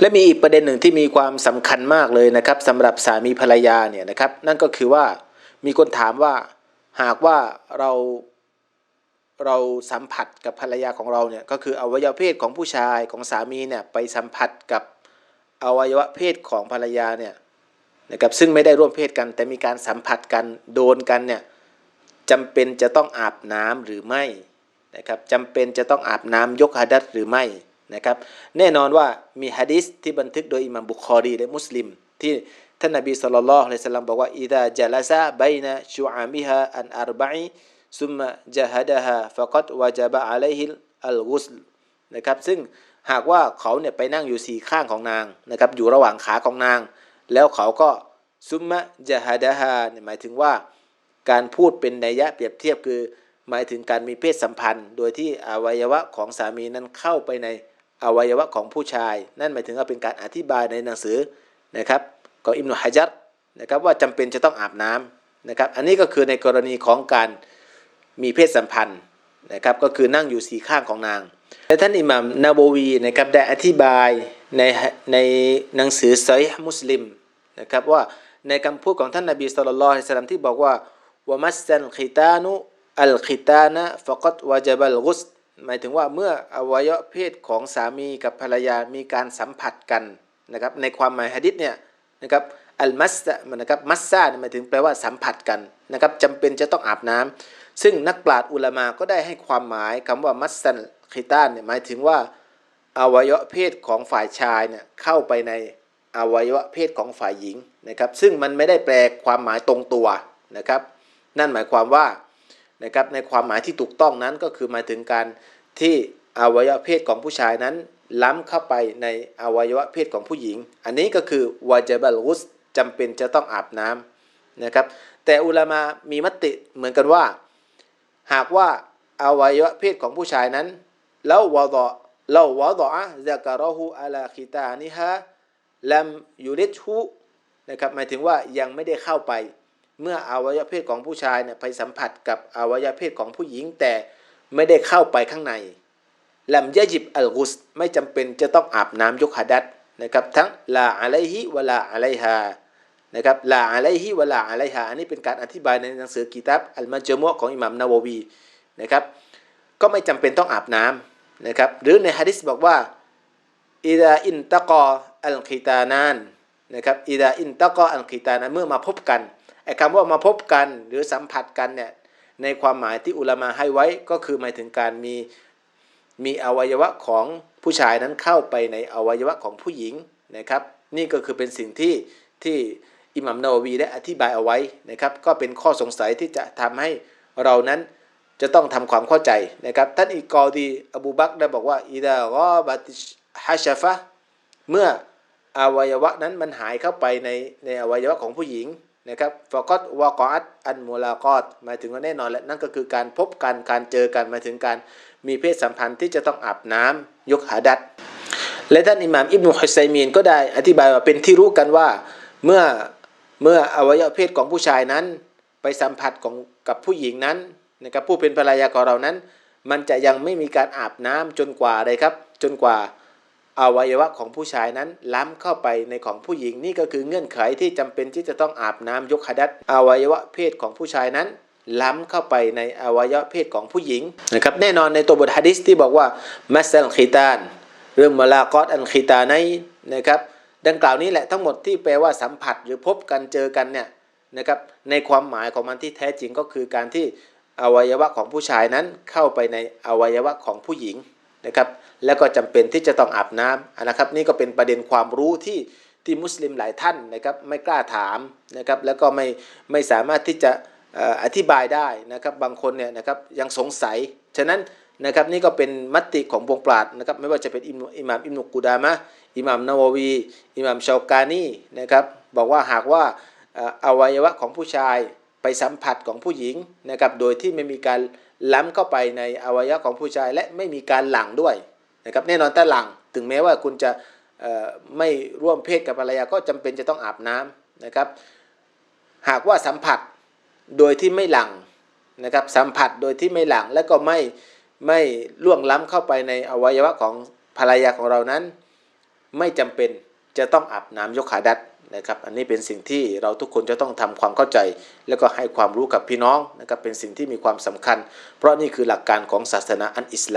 และมีอีกประเด็นหนึ่งที่มีความสำคัญมากเลยนะครับสำหรับสามีภรรยาเนี่ยนะครับ นั่นก็คือว่ามีคนถามว่าหากว่าเราเราสัมผัสกับภรรยาของเราเนี่ยก็คืออวัยวะเพศของผู้ชายของสามีเนี่ยไปสัมผัสกับอวัยวะเพศของภรรยาเนี่ยนะครับซึ่งไม่ได้ร่วมเพศกัน แต่มีการสัมผัสกันโดนกันเนี่ยจำเป็นจะต้องอาบน้ำหรือไม่นะครับจำเป็นจะต้องอาบน้ำยกฮะดัษหรือไม่ นะครับแน่นอนว่ามีฮะดิษที่บันทึกโดยอิหมัมบุคอรีและมุสลิม ที่ท่านนบีสุลต่านละฮ์สัลลัมบอกว่าอิดะจัลซะบัยนะชูอามิฮะอันอารบะอีซุมมะจฮดะฮะฟะกัดวะจบะอะลัยฮิลอัลกุสลนะครับซึ่งหากว่าเขาเนี่ยไปนั่งอยู่สี่ข้างของนางนะครับอยู่ระหว่างขาของนาง แล้วเขาก็ซุมมะจฮดะฮะเนี่ยหมายถึงว่าการพูดเป็นนัยยะเปรียบเทียบคือ หมายถึงการมีเพศสัมพันธ์ โดยที่อวัยวะของสามีนั้นเข้าไปใน อวัยวะของผู้ชาย นั่นหมายถึงว่าเป็นการอธิบายในหนังสือนะครับของอิมนุฮะจัดนะครับว่าจำเป็นจะต้องอาบน้ำนะครับอันนี้ก็คือในกรณีของการมีเพศสัมพันธ์นะครับก็คือนั่งอยู่สีข้างของนาง และท่านอิหมัมนาโบวีนะครับได้อธิบายในในหนังสือไซฮ์มุสลิมนะครับว่าในคำพูดของท่านนบีสุลต่านละสัลลัมที่บอกว่าวะมัสซันขิตานุอัลขิตานะฟะกัดวะจบัลกุส หมายถึงว่าเมื่ออวัยวะเพศของสามีกับภรรยามีการสัมผัสกันนะครับในความหมายหะดิษเนี่ยนะครับอัลมัสมันนะครับมัสซาหมายถึงแปลว่าสัมผัสกันนะครับจำเป็นจะต้องอาบน้ำซึ่งนักปราชญ์อุลามาก็ได้ให้ความหมายคำว่ามัสซันคิตานเนี่ยหมายถึงว่าอวัยวะเพศของฝ่ายชายเนี่ยเข้าไปในอวัยวะเพศของฝ่ายหญิงนะครับซึ่งมันไม่ได้แปลความหมายตรงตัวนะครับ นั่นหมายความว่า นะครับในความหมายที่ถูกต้องนั้นก็คือหมายถึงการที่อวัยวะเพศของผู้ชายนั้น ล้ำเข้าไปในอวัยวะเพศของผู้หญิง อันนี้ก็คือวาจบัลกุสจำเป็นจะต้องอาบน้ำนะครับ แต่อุลามามีมติเหมือนกันว่า หากว่าอวัยวะเพศของผู้ชายนั้นแล้ววะดะเราวะดะจะกะรอฮูอัลาคิตานิฮะลัมยูริดฮูนะครับหมายถึงว่ายังไม่ได้เข้าไป เมื่ออวัยวะเพศของผู้ชายเนี่ยไปสัมผัสกับอวัยวะเพศของผู้หญิงแต่ไม่ได้เข้าไปข้างในลัมยะจิบอัลกุสไม่จำเป็นจะต้องอาบน้ำยกหัดัดนะครับทั้งลาอะลัยฮิวะลาอะลัยฮานะครับลาอะลัยฮิวะลาอะลัยฮาอันนี้เป็นการอธิบายในหนังสือกิตับอัลมัจมุของอิหม่ามนาววีนะครับก็ไม่จำเป็นต้องอาบน้ำนะครับหรือในฮะดิษบอกว่าอิดาอินตะกออัลคิตานานนะครับอิดาอินตะกออัลคิตานานเมื่อมาพบกัน ไอ้คำว่ามาพบกันหรือสัมผัสกันเนี่ยในความหมายที่อุลามาให้ไว้ก็คือหมายถึงการมีมีอวัยวะของผู้ชายนั้นเข้าไปในอวัยวะของผู้หญิงนะครับ นี่ก็คือเป็นสิ่งที่ที่อิหมัมโนวีได้อธิบายเอาไว้นะครับ ก็เป็นข้อสงสัยที่จะทำให้เรานั้นจะต้องทำความเข้าใจนะครับ ท่านอีกอดีอบูบักได้บอกว่าอิดารอบติฮัชฟะเมื่ออวัยวะนั้นมันหายเข้าไปในในอวัยวะของผู้หญิง นะครับฟะกอตวากอัตอันมูลากอตหมายถึงว่าแน่นอนและนั่นก็คือการพบกันการเจอกันหมายถึงการมีเพศสัมพันธ์ที่จะต้องอาบน้ำยกหาดัด และท่านอิหม่ามอิบนุฮุซัยมีนก็ได้อธิบายว่าเป็นที่รู้กันว่าเมื่อเมื่ออวัยวะเพศของผู้ชายนั้น ไปสัมผัสของกับผู้หญิงนั้นนะครับผู้เป็นภรรยาของเรานั้น มันจะยังไม่มีการอาบน้ำจนกว่าใดครับ จนกว่า อวัยวะของผู้ชายนั้นล้ำเข้าไปในของผู้หญิงนี่ก็คือเงื่อนไขที่จำเป็นที่จะต้องอาบน้ำยกหดัดอวัยวะเพศของผู้ชายนั้น ล้ำเข้าไปในอวัยวะเพศของผู้หญิงนะครับแน่นอนในตัวบทฮะดิษที่บอกว่ามัสลคิตานหรือมาลากอตอันคิตาในนะครับดังกล่าวนี้แหละทั้งหมดที่แปลว่าสัมผัสหรือพบกันเจอกันเนี่ยนะครับในความหมายของมันที่แท้จริงก็คือการที่อวัยวะของผู้ชายนั้นเข้าไปในอวัยวะของผู้หญิงนะครับ แล้วก็จำเป็นที่จะต้องอาบน้ำนะครับ นี่ก็เป็นประเด็นความรู้ที่ที่มุสลิมหลายท่านนะครับไม่กล้าถามนะครับ แล้วก็ไม่ไม่สามารถที่จะอธิบายได้นะครับบางคนเนี่ยนะครับยังสงสัย ฉะนั้นนะครับนี่ก็เป็นมติของวงปราดนะครับไม่ว่าจะเป็นอิหม่ามอิมนุกูดามะอิหม่ามนาววีอิหม่ามชาวกานีนะครับบอกว่าหากว่าอวัยวะของผู้ชายไปสัมผัสของผู้หญิงนะครับโดยที่ไม่มีการล้ำเข้าไปในอวัยวะของผู้ชายและไม่มีการหลั่งด้วย นะครับแน่นอนแต่หลังถึงแม้ว่าคุณจะไม่ร่วมเพศกับภรรยาก็จำเป็นจะต้องอาบน้ำนะครับ หากว่าสัมผัสโดยที่ไม่หลังนะครับสัมผัสโดยที่ไม่หลังและก็ไม่ไม่ล่วงล้ำเข้าไปในอวัยวะของภรรยาของเรานั้น ไม่จำเป็นจะต้องอาบน้ำยกขาดัดนะครับอันนี้เป็นสิ่งที่เราทุกคนจะต้องทำความเข้าใจ แล้วก็ให้ความรู้กับพี่น้องนะครับเป็นสิ่งที่มีความสำคัญ เพราะนี่คือหลักการของศาสนาอันอิสลาม